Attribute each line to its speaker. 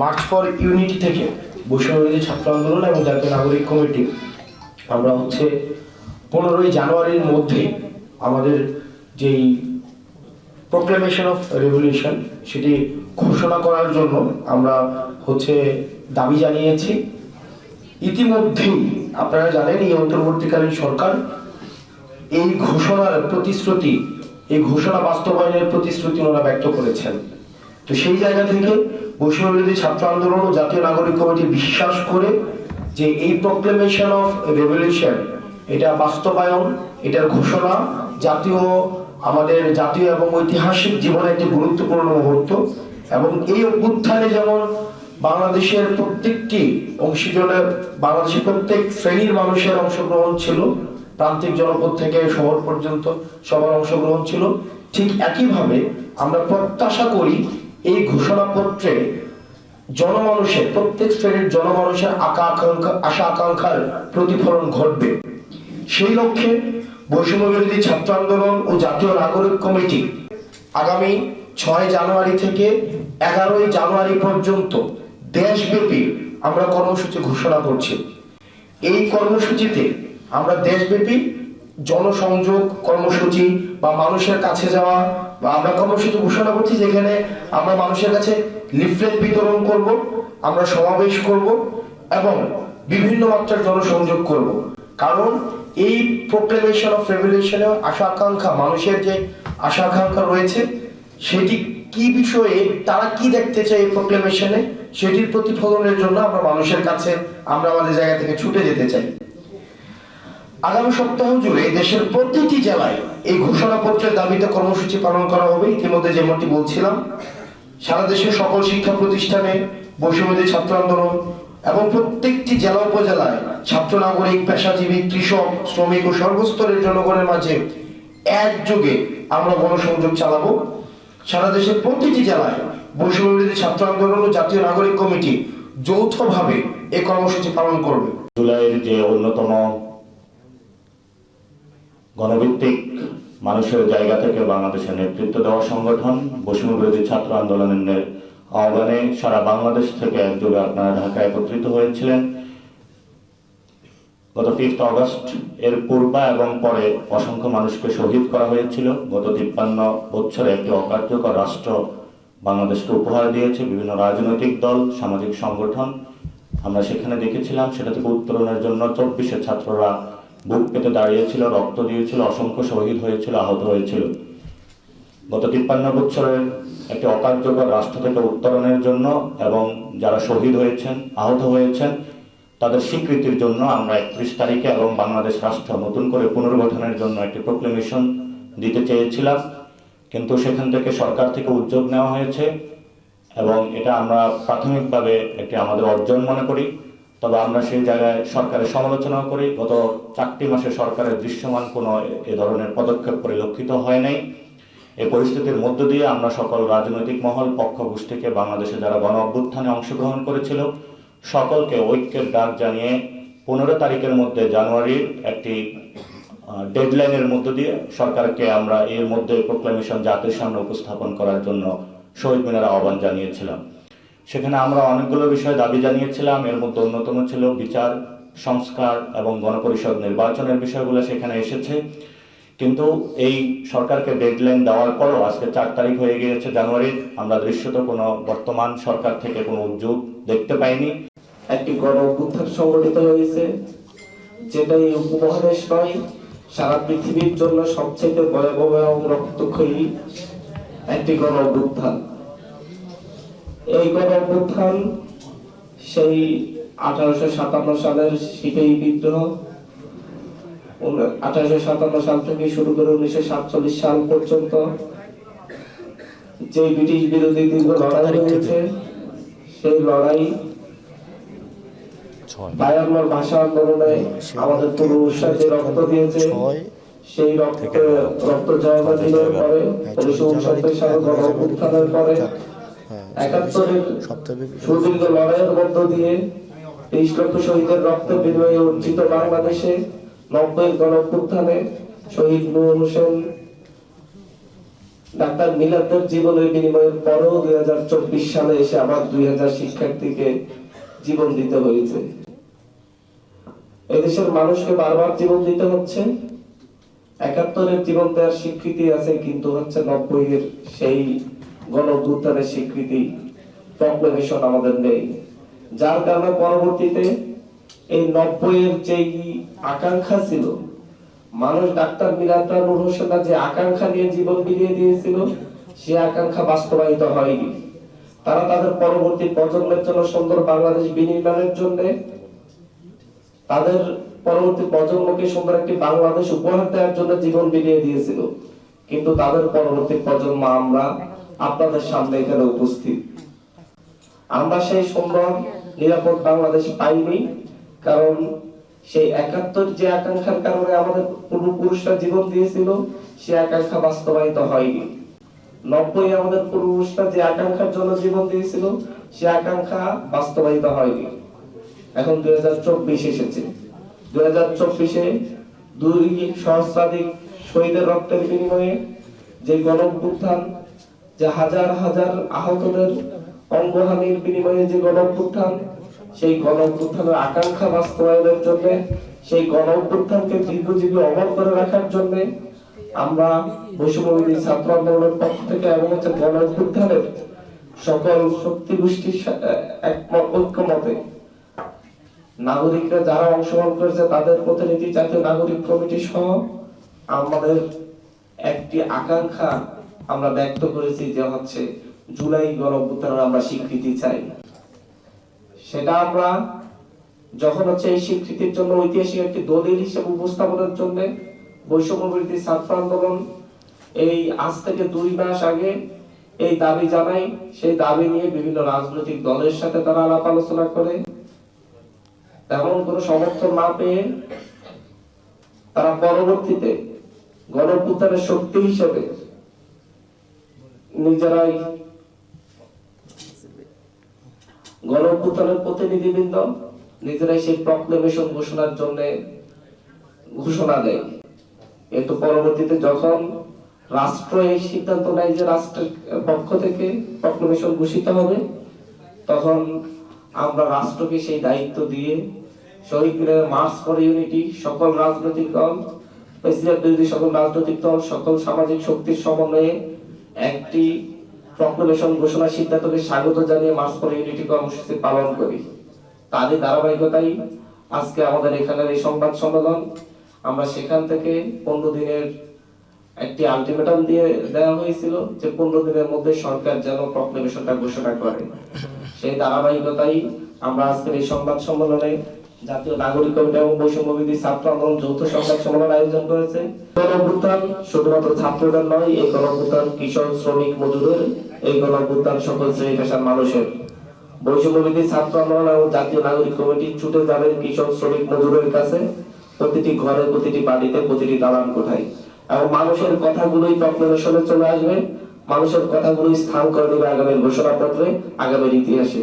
Speaker 1: March for unity থেকে বৈষম্যবিরোধী ছাত্র আন্দোলন এবং জাতীয় নাগরিক কমিটি। আমরা হচ্ছে পনেরোই জানুয়ারির মধ্যে আমাদের যেই প্রোক্লেমেশন অফ রেভলিউশন সেটি ঘোষণা করার জন্য আমরা হচ্ছে দাবি জানিয়েছি। ইতিমধ্যেই আপনারা জানেন এই অন্তর্বর্তীকালীন সরকার এই ঘোষণার প্রতিশ্রুতি, এই ঘোষণা বাস্তবায়নের প্রতিশ্রুতি ওনারা ব্যক্ত করেছেন। তো সেই জায়গা থেকে বৈষম্যবিরোধী ছাত্র আন্দোলন ও জাতীয় নাগরিক কমিটি বিশ্বাস করে যে এই প্রোক্লেমেশন অফ রেভলিউশন এটা বাস্তবায়ন, এটার ঘোষণা জাতীয়, আমাদের জাতীয় এবং ঐতিহাসিক জীবনে একটি গুরুত্বপূর্ণ মুহূর্ত এবং এই অভ্যুত্থানে যেমন বাংলাদেশের প্রত্যেকটি অংশীজনের, বাংলাদেশের প্রত্যেক শ্রেণির মানুষের অংশগ্রহণ ছিল, প্রান্তিক জনপদ থেকে শহর পর্যন্ত সবার অংশগ্রহণ ছিল, ঠিক একইভাবে আমরা প্রত্যাশা করি এই ঘোষণাপত্রে জনমানুষের, প্রত্যেক শ্রেণির জনমানুষের আকা আকাঙ্ক্ষা, আশা আকাঙ্ক্ষার প্রতিফলন ঘটবে। সেই লক্ষ্যে বৈষম্য বিরোধী ছাত্র আন্দোলন ও জাতীয় নাগরিক কমিটি আগামী ছয় জানুয়ারি থেকে এগারোই জানুয়ারি পর্যন্ত দেশব্যাপী আমরা কর্মসূচি ঘোষণা করছি। এই কর্মসূচিতে আমরা দেশব্যাপী জনসংযোগ, কর্মসূচি বা মানুষের কাছে যাওয়া বা আমরা কর্মসূচি ঘোষণা করছি যেখানে আমরা মানুষের কাছে লিফলেট বিতরণ করব, আমরা সমাবেশ করব এবং বিভিন্ন মাত্রার জনসংযোগ করব। কারণ এই প্রোক্লেমেশন অফ রেভলিউশনে আশা আকাঙ্ক্ষা, মানুষের যে আশা আকাঙ্ক্ষা রয়েছে, সেটি কি বিষয়ে, তারা কি দেখতে চায় এই প্রোক্লেমেশনে সেটির প্রতিফলনের জন্য আমরা মানুষের কাছে, আমরা আমাদের জায়গা থেকে ছুটে যেতে চাই। আগামী সপ্তাহ জুড়ে দেশের প্রতিটি জেলায় এই ঘোষণাপত্রের দাবিতে কর্মসূচি পালন করা হবে। ইতিমধ্যে যেমনটি বলছিলাম, সারা দেশের সকল শিক্ষা প্রতিষ্ঠানে বৈষম্যদী ছাত্র আন্দোলন এবং প্রত্যেকটি জেলা উপজেলায় ছাত্র, নাগরিক, পেশাজীবী, কৃষক, শ্রমিক ও সর্বস্তরের জনগণের মাঝে একযোগে আমরা গণসংযোগ চালাবো। সারা দেশের প্রতিটি জেলায় বৈষম্যবিরোধী ছাত্র আন্দোলন ও জাতীয় নাগরিক কমিটি যৌথভাবে এই কর্মসূচি পালন করবে।
Speaker 2: জুলাইয়ের যে অন্যতম গণভিত্তিক মানুষের জায়গা থেকে বাংলাদেশের নেতৃত্ব দেওয়া সংগঠন বৈষম্য বিরোধী ছাত্র আন্দোলনের আহ্বানে সারা বাংলাদেশ থেকে একযোগে আপনারা ঢাকায় একত্রিত হয়েছিলেন। গত ফিফথ অগস্ট এর পূর্বা এবং পরে অসংখ্য মানুষকে শহীদ করা হয়েছিল। গত তিপ্পান্ন বছরে একটি অকার্যকর রাষ্ট্র বাংলাদেশকে উপহার দিয়েছে। বিভিন্ন রাজনৈতিক দল, সামাজিক সংগঠন আমরা সেখানে দেখেছিলাম। সেটা থেকে উত্তরণের জন্য চব্বিশে ছাত্ররা বুক পেতে দাঁড়িয়েছিল, রক্ত দিয়েছিল, অসংখ্য শহীদ হয়েছিল, আহত হয়েছিল। গত তিপ্পান্ন বছরের একটি অকার্যকর রাষ্ট্র থেকে উত্তরণের জন্য এবং যারা শহীদ হয়েছেন, আহত হয়েছেন, তাদের স্বীকৃতির জন্য আমরা একত্রিশ তারিখে এবং বাংলাদেশ রাষ্ট্র নতুন করে পুনর্গঠনের জন্য একটি প্রোক্লেমেশন দিতে চেয়েছিলাম। কিন্তু সেখান থেকে সরকার থেকে উদ্যোগ নেওয়া হয়েছে এবং এটা আমরা প্রাথমিকভাবে একটি আমাদের অর্জন মনে করি। তবে আমরা সেই জায়গায় সরকারের সমালোচনাও করি। গত চারটি মাসে সরকারের দৃশ্যমান কোনো এ ধরনের পদক্ষেপ পরিলক্ষিত হয় নাই। এই পরিস্থিতির মধ্য দিয়ে আমরা সকল রাজনৈতিক মহল পক্ষ গোষ্ঠীকে বাংলাদেশে যারা গণ অভ্যুত্থানে অংশগ্রহণ করেছিল, সকলকে ঐক্যের ডাক জানিয়ে পনেরো তারিখের মধ্যে জানুয়ারির একটি ডেডলাইনের মধ্য দিয়ে সরকারকে আমরা এর মধ্যে প্রোক্লামেশন জাতির সামনে উপস্থাপন করার জন্য শহীদ মিনারা আহ্বান জানিয়েছিলাম। সেখানে আমরা অনেকগুলো বিষয় দাবি জানিয়েছিলাম। এর মধ্যে অন্যতম ছিল বিচার, সংস্কার এবং গণপরিষদ নির্বাচনের বিষয়গুলো সেখানে এসেছে। কিন্তু এই সরকারকে ডেডলাইন দেওয়ার পরও আজকে চার তারিখ হয়ে গিয়েছে জানুয়ারির আমরা দৃশ্যত কোনো বর্তমান সরকার থেকে কোনো উদ্যোগ দেখতে পাইনি।
Speaker 3: একটি গণ অভ্যুত্থান সংগঠিত হয়েছে যেটা এই উপমহাদেশ নয়, সারা পৃথিবীর জন্য সবচেয়ে ভয়াবহ এবং রক্তক্ষয়ী একটি গণ অভ্যুত্থান এই গণ অভ্যুত্থান সেই আঠারোশো সাতান্ন সালের সিপাহী বিদ্রোহ। আঠারোশো সাতান্ন সাল থেকে শুরু করে উনিশশো সাতচল্লিশ সাল পর্যন্ত যে ব্রিটিশ বিরোধী দীর্ঘ লড়াই হয়েছে সেই লড়াই বায়ান্নর ভাষা আন্দোলনে আমাদের পূর্বপুরুষরা যে রক্ত দিয়েছে। সেই রক্ত রক্ত জয়বা দিনের পরে উনিশশো উনসত্তর সালে গণ অভ্যুত্থানের পরে একাত্তরের সুদীর্ঘ লড়াইয়ের মধ্য দিয়ে তেইশ লক্ষ শহীদের রক্ত বিনিময়ে অর্জিত বাংলাদেশে নব্বই গণ শহীদ নূর হোসেন ডাক্তার মিলাদের জীবনের বিনিময়ের পরও দুই হাজার চব্বিশ সালে এসে আবার দুই হাজার শিক্ষার্থীকে জীবন দিতে হয়েছে। এদেশের মানুষকে বারবার জীবন দিতে হচ্ছে। একাত্তরের জীবন দেওয়ার স্বীকৃতি আছে কিন্তু হচ্ছে নব্বই এর সেই গণ স্বীকৃতি প্রক্লেমেশন আমাদের নেই। যার কারণে পরবর্তীতে এই নব্বই এর যেই আকাঙ্ক্ষা ছিল, মানুষ ডাক্তার মিরাজরা নূর হোসেনা যে আকাঙ্ক্ষা নিয়ে জীবন বিলিয়ে দিয়েছিল, সে আকাঙ্ক্ষা বাস্তবায়িত হয়নি। তারা তাদের পরবর্তী প্রজন্মের জন্য সুন্দর বাংলাদেশ বিনির্মাণের জন্য তাদের পরবর্তী প্রজন্মকে সুন্দর একটি বাংলাদেশ উপহার দেওয়ার জন্য জীবন বিলিয়ে দিয়েছিল। কিন্তু তাদের পরবর্তী প্রজন্ম আমরা আপনাদের সামনে এখানে উপস্থিত। আমরা সেই সুন্দর, নিরাপদ বাংলাদেশ পাইনি, কারণ সেই একাত্তর যে আকাঙ্ক্ষার কারণে আমাদের পূর্বপুরুষরা জীবন দিয়েছিল, সে আকাঙ্ক্ষা বাস্তবায়িত হয়নি। নব্বই আমাদের পূর্বপুরুষরা যে আকাঙ্ক্ষার জন্য জীবন দিয়েছিল, সে আকাঙ্ক্ষা বাস্তবায়িত হয়নি। এখন দুই হাজার চব্বিশ এসেছে। দুই হাজার চব্বিশে দুই সহস্রাধিক শহীদের রক্তের বিনিময়ে যে গণ যে হাজার হাজার আহতদের অঙ্গহানির বিনিময়ে যে গণ অভ্যুত্থান সেই গণ অভ্যুত্থানের আকাঙ্ক্ষা বাস্তবায়নের জন্য, সেই গণ অভ্যুত্থানকে দীর্ঘজীবী অমর করে রাখার জন্য আমরা বৈষম্যবিধি ছাত্র আন্দোলনের পক্ষ থেকে এবং হচ্ছে গণ অভ্যুত্থানের সকল শক্তি গোষ্ঠীর ঐক্যমতে নাগরিকরা যারা অংশগ্রহণ করেছে তাদের প্রতিনিধি জাতীয় নাগরিক কমিটি সহ আমাদের একটি আকাঙ্ক্ষা আমরা ব্যক্ত করেছি যে হচ্ছে জুলাই গণঅভ্যুত্থানের আমরা স্বীকৃতি চাই। সেটা আমরা যখন হচ্ছে এই স্বীকৃতির জন্য ঐতিহাসিক একটি দলিল হিসেবে উপস্থাপনের জন্য বৈষম্য বিরোধী ছাত্র আন্দোলন এই আজ থেকে দুই মাস আগে এই দাবি জানাই সেই দাবি নিয়ে বিভিন্ন রাজনৈতিক দলের সাথে তারা আলাপ আলোচনা করে। তেমন কোনো সমর্থন না পেয়ে তারা পরবর্তীতে গণপুত্রের শক্তি হিসেবে নিজেরাই গণপুত্রের প্রতিনিধিবৃন্দ নিজেরাই সেই প্রক্লেমেশন ঘোষণার জন্য ঘোষণা দেয়। কিন্তু পরবর্তীতে যখন রাষ্ট্র এই সিদ্ধান্ত নেয় যে রাষ্ট্রের পক্ষ থেকে প্রক্লেমেশন ঘোষিত হবে, তখন আমরা রাষ্ট্রকে সেই দায়িত্ব দিয়ে শহীদ মিনারে মার্চ ফর ইউনিটি সকল রাজনৈতিক দল প্রেসিডেন্ট বিরোধী সকল রাজনৈতিক দল, সকল সামাজিক শক্তির সমন্বয়ে একটি প্রক্লেমেশন ঘোষণা সিদ্ধান্তকে স্বাগত জানিয়ে মার্চ ফর ইউনিটি কর্মসূচি পালন করি। তারই ধারাবাহিকতাই আজকে আমাদের এখানের এই সংবাদ সম্মেলন। আমরা সেখান থেকে পনেরো দিনের একটি আলটিমেটাম দিয়ে দেওয়া হয়েছিল যে পনেরো দিনের মধ্যে সরকার যেন প্রক্লেমেশনটা ঘোষণা করে। সেই ধারাবাহিকতাই আমরা আজকের এই সংবাদ সম্মেলনে জাতীয় নাগরিক কমিটি এবং বৈষম্যবিধি ছাত্র আন্দোলন যৌথ সংবাদ সম্মেলন আয়োজন করেছে। গণঅভ্যুত্থান শুধুমাত্র ছাত্রদের নয়, এই গণঅভ্যুত্থান কৃষক শ্রমিক মজুরের এই গণঅভ্যুত্থান সকল শ্রেণি পেশার মানুষের বৈষম্যবিধি ছাত্র আন্দোলন এবং জাতীয় নাগরিক কমিটি ছুটে যাবেন কৃষক শ্রমিক মজুরের কাছে। প্রতিটি ঘরে, প্রতিটি বাড়িতে, প্রতিটি দালান কোঠায়। এবং মানুষের কথাগুলোই প্রক্লেমেশনে চলে আসবে। মানুষের কথাগুলোই স্থান করে নেবে আগামীর ঘোষণাপত্রে, আগামীর ইতিহাসে।